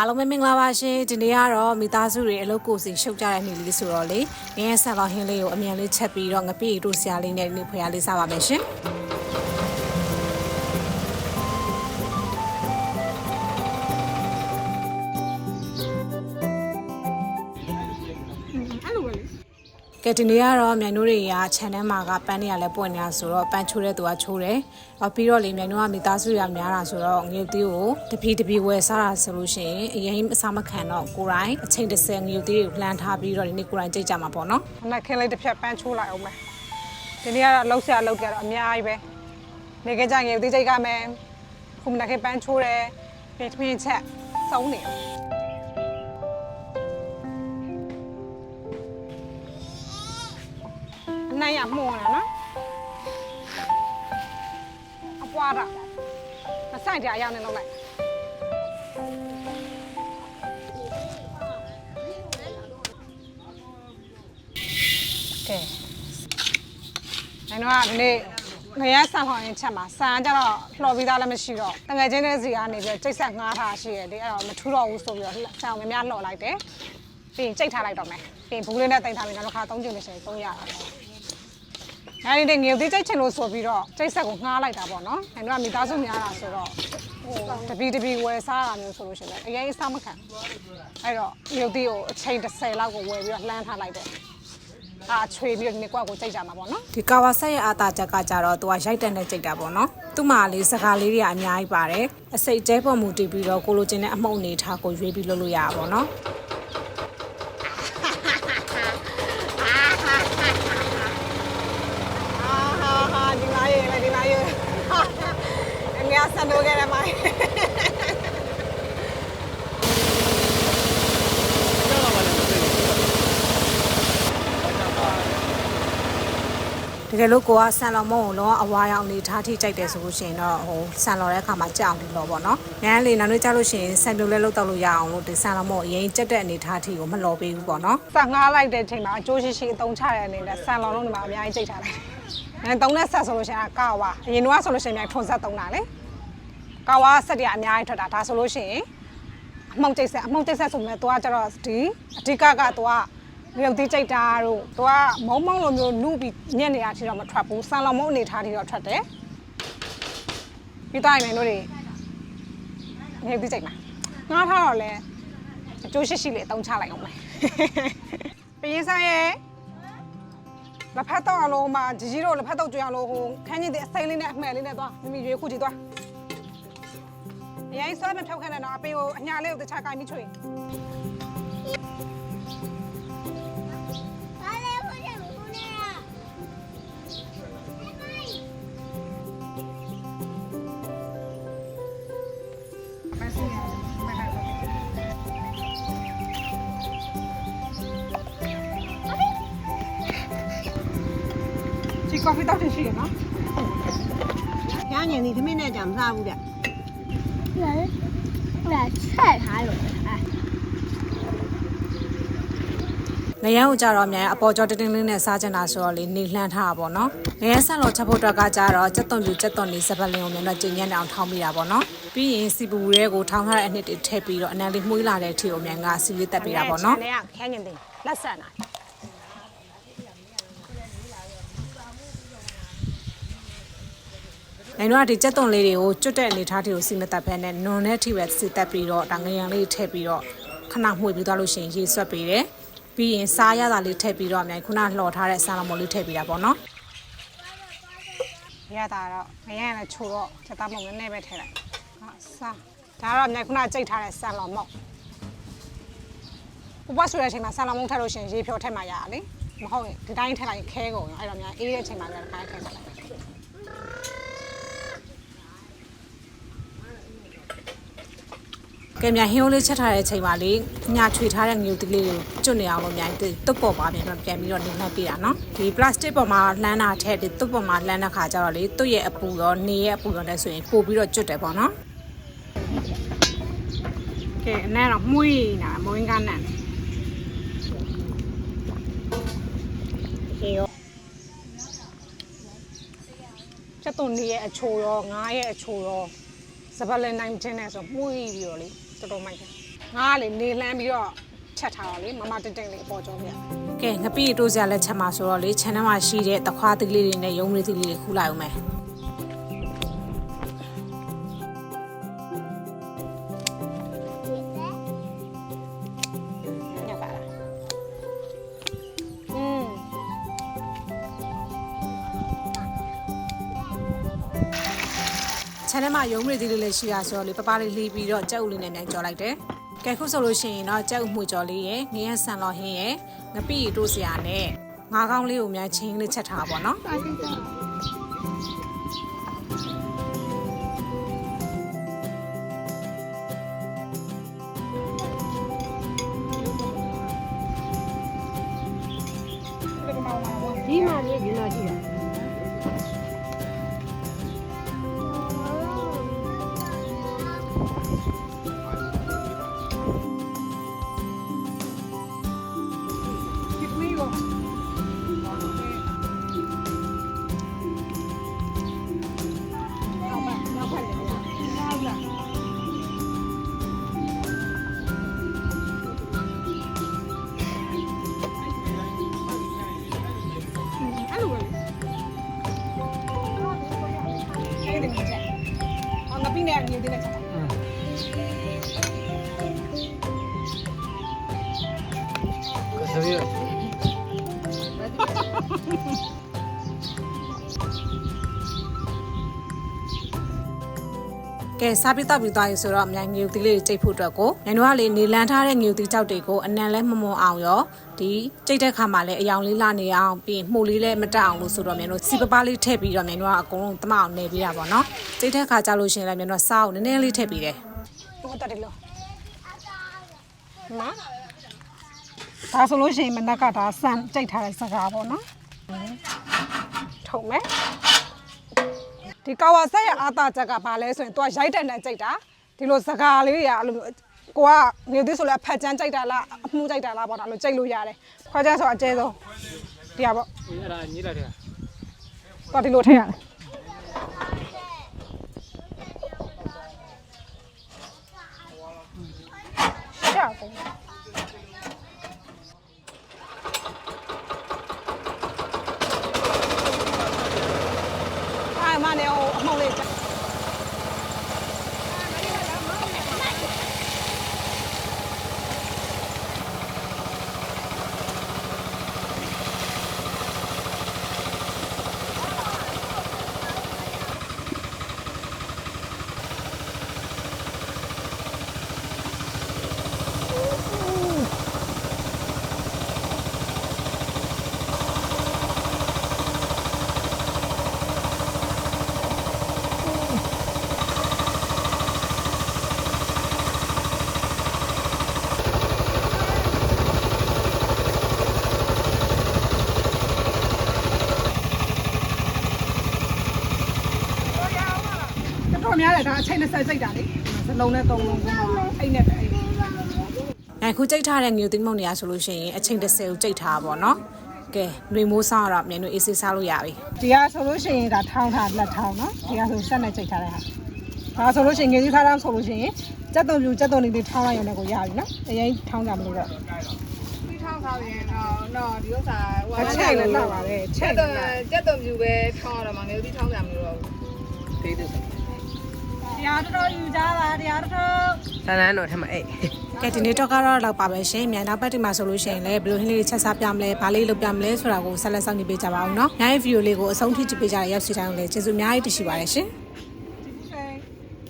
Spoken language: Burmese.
အားလုံးပဲမင်္ဂလာပါရှင်ဒီနေ့ကတော့မိသားစုတွေအလုပ်ကိုယ်စီရှုပ်ကြတဲ့နေ့လေးဆိုတော့လေငရဲဆန်လောဟင်းလေးကိုအမြန်လေးချက်ပြီးတော့ငပိတို့ဆရာလေးနဲ့ဒီနေ့ဖွေရလေးစားပါမယ်ရှင် ဒီနေ့ကတော့မြိုင်တို့တွေက channel မှာကပန်းတွေကလည်းပွင့်နေတာဆိုတော့ပန်းချိုးတဲ့သူကချိုးတယ်။အော်ပြီးတော့လေမြိုင်တို့ကမိသားစုရများတာဆိုတော့ငရုတ်သီးကိုတပီတပီဝယ်စားတာဆိုလို့ရှိရင်အရင်အစားမခံတော့ကိုရိုင်းအချိန်တစ်ဆယ်ငရုတ်သီးကိုလှမ်းထားပြီးတော့ဒီနေ့ကိုရိုင်းကြိတ်ကြမှာပေါ့နော်။နှစ်ခင်းလေးတစ်ဖြတ်ပန်းချိုးလိုက်အောင်မယ်။ဒီနေ့ကတော့လှုပ်ရှားလှုပ်ကြတော့အများကြီးပဲ။နေကကြငယ်သေးစိတ်ကမယ်။ခုမနှစ်ခင်းပန်းချိုးတယ်။ပြင်ထမင်းချက်စုံနေအောင် အနိုင်ရမှုန်းတယ်နော်။အပွားတာမဆိုင်ကြအရောက်နေတော့လိုက်ကဲနိုင်တော့ဒီနေ့ငရဆန်ခေါင်ရင်ချက်မှာဆန်ကကြတော့လှော်ပြီးသားလည်းမရှိတော့တငယ်ချင်းတဲ့စီကနေပြီးတော့ကျိတ်ဆက်ငားထားရှိရတယ်အဲ့တော့မထူတော့ဘူးဆိုပြီးတော့ဆန်ကိုများများလှော်လိုက်တယ်ပြီးရင်ကျိတ်ထားလိုက်တော့မယ်ပြီးရင်ဘူးလေးနဲ့တင်ထားပြီးနောက်တစ်ခါသုံးကြိမ်လို့ရှိရင်သုံးရတာပေါ့အဲ ဒီနေ့ငယ်သေးကျိတ်ချင်လို့ဆိုပြီးတော့ကျိတ်ဆက်ကိုငားလိုက်တာပေါ့နော်။အဲတော့မိသားစုများတာဆိုတော့ဟိုတပီတပီဝယ်စားတာမျိုးဆိုလို့ရှိရင်လည်းအရင်အစားမခံ။အဲ့တော့ငယ်သေးကိုအချိန်30လောက်ကိုဝယ်ပြီးတော့လှမ်းထားလိုက်တယ်။အာချွေပြီးတော့ဒီနေ့ကွက်ကိုကျိတ်ကြမှာပေါ့နော်ဒီကာဝါဆက်ရဲ့အာတာချက်ကကြတော့သူကရိုက်တန်နဲ့ကြိတ်တာပေါ့နော်သူ့မှာလေးစကားလေးတွေကအများကြီးပါတယ်အစိတ်တဲပေါ်မူတည်ပြီးတော့ကိုလိုချင်တဲ့အမှုန့်အနေထားကိုရွေးပြီးလုပ်လို့ရတာပေါ့နော်။အာဟာဟာဒီလာရေးလေဒီလာရေး။အများဆန်တော့ခဲ့တယ်မိုင်း တ ကယ်လို့ကိုကဆန်လော်မုံကိုလောအဝါရောင်နေထားထိကြိုက်တယ်ဆိုလို့ရှိရင်တော့ဟိုဆန်လော်တဲ့အခါမှာကြောက်အောင်ဒီလောပေါ့နော်။ငန်းလေးနောက်နေ့ကျလို့ရှိရင်ဆန်ပြိုလဲလောက်တော့လို့ရအောင်လို့ဒီဆန်လော်မုံအရင်ကြက်တဲ့အနေထားထိကိုမလော်ပေးဘူးပေါ့နော်။ဆက်ငားလိုက်တဲ့အချိန်မှာအကျိုးရှိရှိအသုံးချရတဲ့အနေနဲ့ဆန်လောင်လုံးဒီမှာအများကြီးကျိတ်ထားလိုက်။အဲသုံးတဲ့ဆက်ဆိုလို့ရှိရင်အကာဝါအရင်တော့ဆိုလို့ရှိရင်များထွန်ဆက်သုံးတာလေ။ကာဝါဆက်တရအများကြီးထွက်တာဒါဆိုလို့ရှိရင်အမှုန့်ကျိတ်ဆက်အမှုန့်ကျိတ်ဆက်ဆိုမဲ့သွားကြတော့ဒီအဓိကကသွား ရုပ်သေးကျိတ်တာတို့သွားမုံမုံလိုမျိုးနုပြီးညက်နေတာထိတော့မထွက်ဘူးဆန်လောင်မုံအနေထားထိတော့ထွက်တယ်။ပြီးသားရင်လည်းတို့တွေရုပ်သေးကျိတ်မှာငားထားတော့လဲအကျိုးရှိရှိလေးအသုံးချလိုက်အောင်မယ်။ပရင်ဆိုင်ရဲ့လက်ဖက်တော့အလုံးမှာဂျီဂျီတို့လက်ဖက်တော့ကျွေးအောင်လို့ဟိုခန်းကြီးတဲ့အစိမ်းလေးနဲ့အမှဲလေးနဲ့သွားမိမိရွေးခုကြည့်သွား။အရင်ဆွဲမဖြောက်ခန့်တဲ့တော့အပင်ကိုအညာလေးကိုတခြားကိုင်းပြီးချွေ ကော်ဖီတောက်ချင်ရှိရနော်ရညင်ဒီသမင်းနဲ့ကြံမစားဘူးတဲ့လာလာချက်ထားလို့အဲငရမ်းကိုကြတော့အများအပေါ်ကျော်တင်းတင်းလေးနဲ့စားချင်တာဆိုတော့လေနေလှမ်းထားတာပေါ့နော်ငရမ်းဆန်လော်ချက်ဖို့အတွက်ကကြတော့စက်သွန်ပြူစက်သွန်လေးစပတ်လင်းကိုမြန်တော့ကျဉ်ညံ့အောင်ထောင်းမိတာပေါ့နော် ပြီးရင်စီပူရဲကိုထောင်းထားတဲ့အနှစ်တွေထည့်ပြီးတော့အနံလေးမှုေးလာတဲ့အထီကိုမြန်ကစီလေးတက်ပေးတာပေါ့နော်။နဲ့ခန်းညင်တင်လက်ဆန်တာနိုင်တော့ဒီကြက်သွန်လေးတွေကိုကျွတ်တဲ့အနေထားတွေကိုစီမတက်ဖဲနဲ့နွန်နဲ့ထိပဲစီတက်ပြီးတော့ဒါငရံလေးထည့်ပြီးတော့ခဏမှွေပြီးသွားလို့ရှိရင်ရေဆွက်ပေးတယ်ပြီးရင်စားရတာလေးထည့်ပြီးတော့အမြိုင်ခုနလှော်ထားတဲ့ဆာလမော်လေးထည့်ပြီးတာပေါ့နော်။ရတာတော့ငရမ်းလည်းချိုတော့ချက်သားမုံနည်းနည်းပဲထည့်လိုက်။ ဟာစားဒါကတော့မြိုင်ခုနကြိတ်ထားတဲ့ဆန်လော်မော့။ဥပဆိုတဲ့အချိန်မှာဆန်လော်မုံထည့်လို့ရှိရင်ရေဖြောထည့်မှရတာလေ။မဟုတ်ရင်ဒီတိုင်းထည့်လိုက်ရင်ခဲကုန်ရောအဲ့တော့မြိုင်အေးတဲ့အချိန်မှာလည်းတစ်ခါထည့်ချလိုက်။ကဲမြန်ဟင်းအိုးလေးချက်ထားတဲ့အချိန်မှာလေညာချွေထားတဲ့ငရုတ်တိလေးကိုကျွတ်နေအောင်လို့မြန်တုတ်ပေါ်ပါပြန်တော့ပြန်ပြီးတော့နေလှမ်းပေးတာနော်ဒီ plastic ပေါ်မှာလှမ်းတာထည့်ဒီတုတ်ပေါ်မှာလှမ်းတဲ့ခါကျတော့လေတုတ်ရဲ့အပူရောနေရဲ့အပူရောနဲ့ဆိုရင်ပို့ပြီးတော့ကျွတ်တယ်ပေါ့နော် ကဲအနည်းတော့မှုေးနေတာမွေးကန်းနဲ့ရှင်ရောချက်သွန်လေးရဲ့အချိုရောငားရဲ့အချိုရောစပတ်လန်နိုင်ချင်းနဲ့ဆိုမှုေးပြီးတော့လေတော်တော်မိုက်တယ်ငါကလေနေလှမ်းပြီးတော့ချက်ထားတော့လေမမတင်တင်လေးအပေါ်ကျော်ပြကဲငပိတိုးစရာလက်ချက်မှာဆိုတော့လေ channel မှာရှိတဲ့တခွားသီးလေးတွေနဲ့ရုံးလေးသီးလေးတွေခူးလိုက်အောင်မယ် channel မှာရုံးလေးသီးလေးလည်းရှိတာဆိုတော့လေပပလေးလှီးပြီးတော့ကြက်ဥလေးနဲ့မြန်ကြော်လိုက်တယ်။ကဲခုဆိုလို့ရှိရင်တော့ကြက်ဥမှုကြော်လေးရယ်ငရဆန်လော်ဟင်းရယ်ငပိတိုးစရာနဲ့ငါးကောင်းလေးကိုမြန်ချင်းလေးချက်ထားပါတော့နော်ဒီမှာလေးဒီမှာရှိတာ အောင်ငါပြင်းနေနေနေချက်可是ကဲစားပြီးတောက်ပြီးသွားပြီဆိုတော့မြိုင်ငြူသီးလေးတွေကြိတ်ဖို့အတွက်ကိုမြိုင်တို့ကလေနေလန်းထားတဲ့ငြူသီးကြောက်တွေကိုအနံလဲမမွန်အောင်ရော ဒီကြိတ်တဲ့ခါမှာလည်းအယောင်လေးလာနေအောင်ပြီးမှုလေးလည်းမတက်အောင်လို့ဆိုတော့မြိုင်တို့စီပပလေးထည့်ပြီးတော့မြိုင်တို့ကအကုန်လုံးတမအောင်နေပေးတာပေါ့နော်ကြိတ်တဲ့ခါကြလို့ရှိရင်လည်းမြိုင်တို့ကစားအောင်နည်းနည်းလေးထည့်ပြီးတယ်တော့တက်တယ်လို့နော်ဒါဆိုလို့ရှိရင်မနက်ကဒါစမ်းကြိတ်ထားတဲ့စကားပေါ့နော်ထုံမယ်ဒီကာဝါဆက်ရအာတာချက်ကဘာလဲဆိုရင် तू ရိုက်တဲ့နဲ့ကြိတ်တာဒီလိုစကားလေးတွေကအဲ့လိုမျိုး ကိုကနေသေးဆိုလဲဖက်ချမ်းကြိတ်တာလားအမှုကြိတ်တာလားပေါ့ဒါလိုကြိတ်လို့ရတယ်ခွဲချမ်းဆိုအကျဲဆုံးဒီဟာပေါ့အဲ့ဒါညီလာတယ်တော့ဒီလိုထည့်ရတယ်ရှာကုန်အဲ့မနေဟိုအမှုန့်လေးချက် တော်တော်များတယ်ဒါအချိန်20စိတ်တာလေစလုံးနဲ့သုံးလုံးကတော့အိတ်နဲ့ပဲအိတ်နိုင်ခုကြိတ်ထားတဲ့ငြူသီးမုံနေရဆိုလို့ရှိရင်အချိန်30ကိုကြိတ်ထားပါတော့ကဲຫນွေမိုးစားတော့မြန်တို့အေးဆေးစားလို့ရပြီဒီကဆိုလို့ရှိရင်ဒါထောင်းထားလက်ထောင်းနော်ဒီကဆိုဆက်နဲ့ချိန်ထားတဲ့ဟာဒါဆိုလို့ရှိရင်ငယ်ကြီးထားတာဆိုလို့ရှိရင်စက်တုံပြူစက်တုံလေးတွေထောင်းလိုက်ရုံနဲ့ကိုရပြီနော်အရင်ထောင်းကြမလို့တော့ဒီထောင်းထားရင်တော့တော့ဒီဥစ္စာဟိုအချိန်လည်းလောက်ပါတယ်ချိချက်တ်တော့တယ်ချက်တော့မြူပဲထောင်းရတော့မှငယ်ဒီထောင်းကြမလို့တော့ဘူးသေးသေး တရားတော်တော်ယူကြတာတရားတော်တော်တန်းတန်းတော့ထမအိတ်ကဲဒီနေ့တော့ကတော့လောက်ပါပဲရှင်မြန်နောက်ပတ်ဒီမှာဆိုလို့ရှိရင်လည်းဘယ်လိုဟင်းလေးချက်စားပြမလဲဘာလေးလုပ်ပြမလဲဆိုတာကိုဆက်လက်စောင့်ကြည့်ပေးကြပါဦးနော်ညရဲ့ဗီဒီယိုလေးကိုအဆုံးထိကြည့်ပေးကြတဲ့ရောက်စီတိုင်းကိုလည်းကျေးဇူးအများကြီးတင်ရှိပါတယ်ရှင်